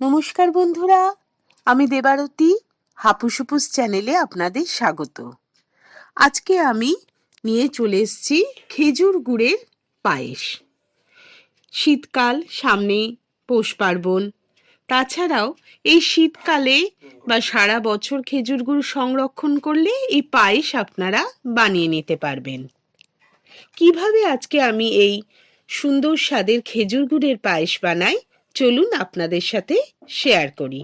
নমস্কার বন্ধুরা, আমি দেবারতী, হাপুসুপুস চ্যানেলে আপনাদের স্বাগত। আজকে আমি নিয়ে চলে এসেছি খেজুর গুড়ের পায়েস। শীতকাল, সামনে পৌষ পার্বণ। তাছাড়াও এই শীতকালে বা সারা বছর খেজুর গুড় সংরক্ষণ করলে এই পায়েস আপনারা বানিয়ে নিতে পারবেন। কীভাবে আজকে আমি এই সুন্দর স্বাদের খেজুর গুড়ের পায়েস বানাই চলুন আপনাদের সাথে শেয়ার করি।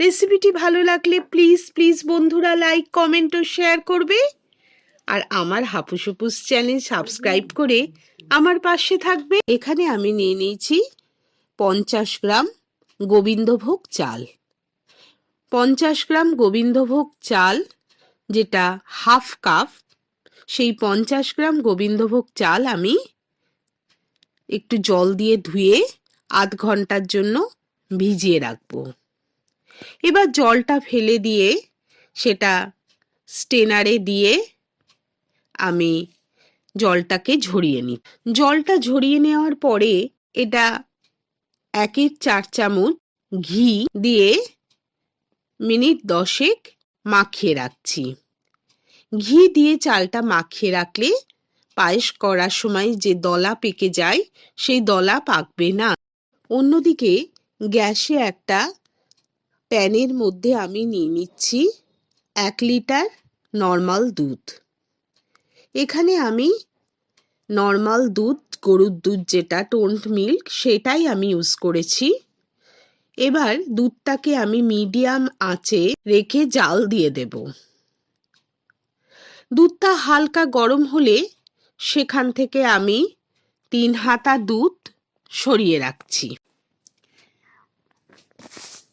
রেসিপিটি ভালো লাগলে প্লিজ প্লিজ বন্ধুরা লাইক কমেন্ট ও শেয়ার করবে। আর আমার হাপুসুপুস চ্যানেল সাবস্ক্রাইব করে আমার পাশে থাকবে। এখানে আমি নিয়ে নিয়েছি পঞ্চাশ গ্রাম গোবিন্দভোগ চাল। পঞ্চাশ গ্রাম গোবিন্দভোগ চাল, যেটা হাফ কাপ সেই পঞ্চাশ গ্রাম গোবিন্দভোগ চাল আমি একটু জল দিয়ে ধুয়ে আধ ঘণ্টার জন্য ভিজিয়ে রাখব। এবার জলটা ফেলে দিয়ে সেটা স্টেনারে দিয়ে আমি জলটাকে ঝরিয়ে নিই। জলটা ঝরিয়ে নেওয়ার পরে এটা একের চার চামচ ঘি দিয়ে মিনিট দশেক মাখিয়ে রাখছি। ঘি দিয়ে চালটা মাখিয়ে রাখলে পায়েস করার সময় যে দলা পেকে যায়, সেই দলা পাকবে না। অন্যদিকে গ্যাসে একটা প্যানের মধ্যে আমি নিয়ে নিচ্ছি এক লিটার নর্মাল দুধ। এখানে আমি নর্মাল দুধ, গরুর দুধ যেটা টোন্ট মিল্ক, সেটাই আমি ইউজ করেছি। এবার দুধটাকে আমি মিডিয়াম আঁচে রেখে জাল দিয়ে দেব। দুধটা হালকা গরম হলে সেখান থেকে আমি তিন হাতা দুধ সরিয়ে রাখছি।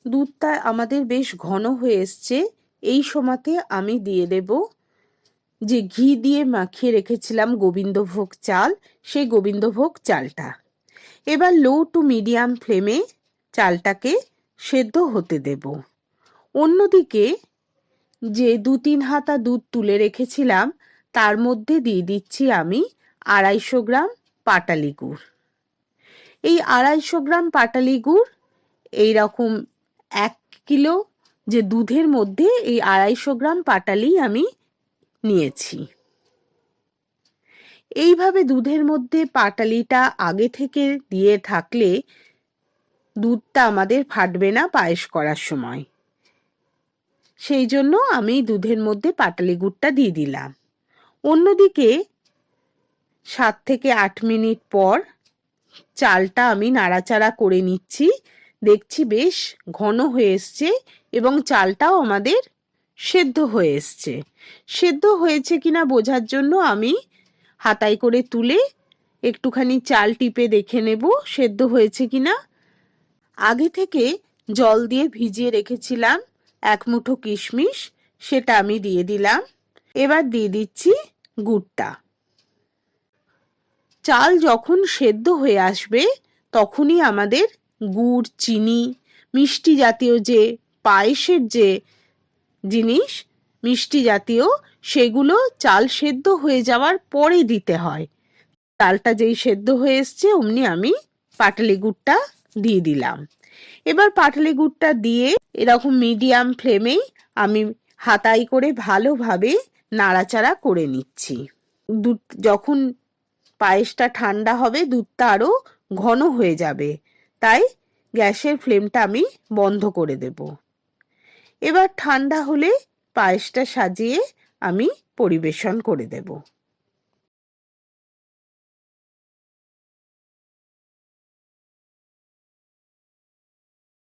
দুধটা আমাদের বেশ ঘন হয়ে এসছে। এই সময়তে আমি দিয়ে দেব যে ঘি দিয়ে মাখিয়ে রেখেছিলাম গোবিন্দভোগ চাল, সেই গোবিন্দভোগ চালটা। এবার লো টু মিডিয়াম ফ্লেমে চালটাকে সেদ্ধ হতে দেব। অন্যদিকে যে দু তিন হাতা দুধ তুলে রেখেছিলাম, তার মধ্যে দিয়ে দিচ্ছি আমি আড়াইশো গ্রাম পাটালি গুড় এই আড়াইশো গ্রাম পাটালি গুড় এইরকম এক কিলো যে দুধের মধ্যে এই আড়াইশো গ্রাম পাটালি আমি নিয়েছি। এইভাবে দুধের মধ্যে পাটালিটা আগে থেকে দিয়ে থাকলে দুধটা আমাদের ফাটবে না পায়েস করার সময়। সেই জন্য আমি দুধের মধ্যে পাটালি গুড়টা দিয়ে দিলাম। অন্যদিকে সাত থেকে আট মিনিট পর চালটা আমি নাড়াচাড়া করে নিচ্ছি। দেখছি বেশ ঘন হয়ে এসছে এবং চালটাও আমাদের সেদ্ধ হয়ে এসছে। সেদ্ধ হয়েছে কিনা বোঝার জন্য আমি হাতাই করে তুলে একটুখানি চাল টিপে দেখে নেব সেদ্ধ হয়েছে কিনা। আগে থেকে জল দিয়ে ভিজিয়ে রেখেছিলাম এক মুঠো কিশমিশ, সেটা আমি দিয়ে দিলাম। এবার দিয়ে দিচ্ছি গুড়টা। চাল যখন সেদ্ধ হয়ে আসবে, তখনই আমাদের গুড়, চিনি, মিষ্টি জাতীয় যে পায়েসের যে জিনিস, মিষ্টি জাতীয়, সেগুলো চাল সেদ্ধ হয়ে যাওয়ার পরে দিতে হয়। চালটা যেই সেদ্ধ হয়ে এসছে, অমনি আমি পাটালি গুড়টা দিয়ে দিলাম। এবার পাটালি গুড়টা দিয়ে এরকম মিডিয়াম ফ্লেমেই আমি হাতাই করে ভালোভাবে নাড়াচাড়া করে নিচ্ছি। যখন পায়েসটা ঠান্ডা হবে, দুধটা আরও ঘন হয়ে যাবে। তাই গ্যাসের ফ্লেমটা আমি বন্ধ করে দেব। এবার ঠান্ডা হলে পায়েসটা সাজিয়ে আমি পরিবেশন করে দেব।